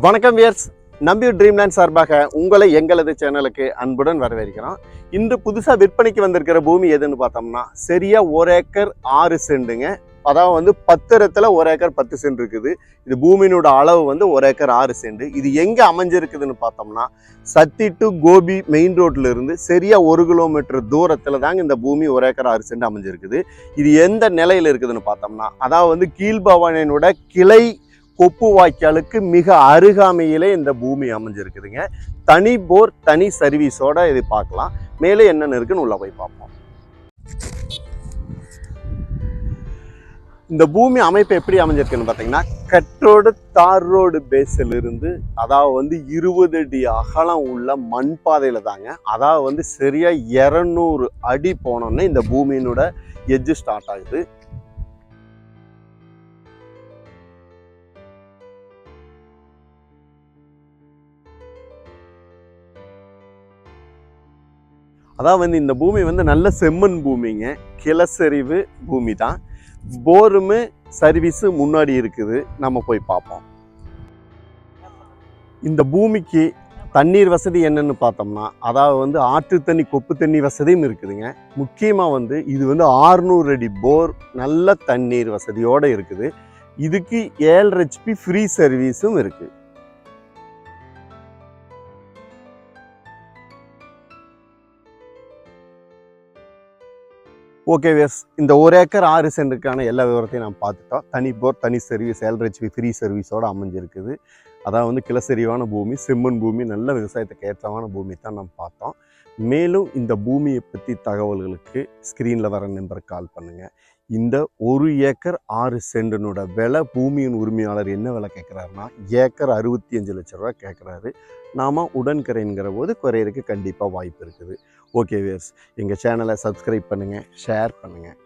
வணக்கம் வியர்ஸ். நம்பி ட்ரீம்லேண்ட் சார்பாக உங்களை எங்களது சேனலுக்கு அன்புடன் வரவேற்கிறோம். இன்று புதுசாக விற்பனைக்கு வந்திருக்கிற பூமி எதுன்னு பார்த்தோம்னா சரியாக ஒரு ஏக்கர் ஆறு செண்டுங்க. அதாவது வந்து பத்திரத்தில் ஒரு ஏக்கர் பத்து சென்ட் இருக்குது. இது பூமியினோட அளவு வந்து ஒரு ஏக்கர் ஆறு சென்ட். இது எங்கே அமைஞ்சிருக்குதுன்னு பார்த்தோம்னா சத்தி டு கோபி மெயின் ரோட்டில் இருந்து சரியா ஒரு கிலோமீட்டர் தூரத்தில் தாங்க இந்த பூமி ஒரு ஏக்கர் ஆறு சென்ட் அமைஞ்சிருக்குது. இது எந்த நிலையில் இருக்குதுன்னு பார்த்தோம்னா அதாவது வந்து கீழ்பவானியனோட கிளை கொப்பு வாய்க்காலுக்கு மிக அருகாமையிலே இந்த பூமி அமைஞ்சிருக்குதுங்க. தனி போர் தனி சர்வீஸோட இது பார்க்கலாம். மேலே என்னென்ன இருக்குன்னு உள்ள போய் பார்ப்போம். இந்த பூமி அமைப்பு எப்படி அமைஞ்சிருக்குன்னு பார்த்தீங்கன்னா கட்ரோடு தார் ரோடு பேஸில் இருந்து அதாவது வந்து இருபது அடி அகலம் உள்ள மண் பாதையில் தாங்க அதாவது வந்து சரியாக இரநூறு அடி போனோன்னே இந்த பூமியினோட எஜ்ஜு ஸ்டார்ட் ஆகுது. அதாவது வந்து இந்த பூமி வந்து நல்ல செம்மண் பூமிங்க கிளசரிவு பூமி தான் போருமே சர்வீஸு முன்னாடி இருக்குது. நம்ம போய் பார்ப்போம். இந்த பூமிக்கு தண்ணீர் வசதி என்னன்னு பார்த்தோம்னா அதாவது வந்து ஆற்று தண்ணி கொப்பு தண்ணி வசதியும் இருக்குதுங்க. முக்கியமாக வந்து இது வந்து ஆறுநூறு அடி போர் நல்ல தண்ணீர் வசதியோடு இருக்குது. இதுக்கு ஏழு ஹெச்பி ஃப்ரீ சர்வீஸும் இருக்குது ஓகே வேஸ் இந்த ஒரு ஏக்கர் ஆறு சென்ட்டுக்கான எல்லா விவரத்தையும் நாம் பார்த்துட்டோம். தனி போர் தனி சர்வீஸ் ஏழ்ரஹெச்பி ஃப்ரீ சர்வீஸோடு அமைஞ்சிருக்குது. அதான் வந்து கிளசரிவான பூமி செம்மண் பூமி நல்ல விவசாயத்துக்கு ஏற்றமான பூமி தான் நம்ம பார்த்தோம். மேலும் இந்த பூமியை பற்றி தகவல்களுக்கு ஸ்க்ரீனில் வர நம்பருக்கு கால் பண்ணுங்கள் இந்த ஒரு ஏக்கர் ஆறு சென்டினோட விலை பூமியின் உரிமையாளர் என்ன விலை கேட்குறாருன்னா ஏக்கர் அறுபத்தி அஞ்சு லட்ச ரூபா கேட்குறாரு நாம் உடன்கரைங்கிற போது குறையிறதுக்கு கண்டிப்பாக வாய்ப்பு இருக்குது. ஓகே வியர்ஸ் எங்கள் சேனலை சப்ஸ்கிரைப் பண்ணுங்கள் ஷேர் பண்ணுங்கள்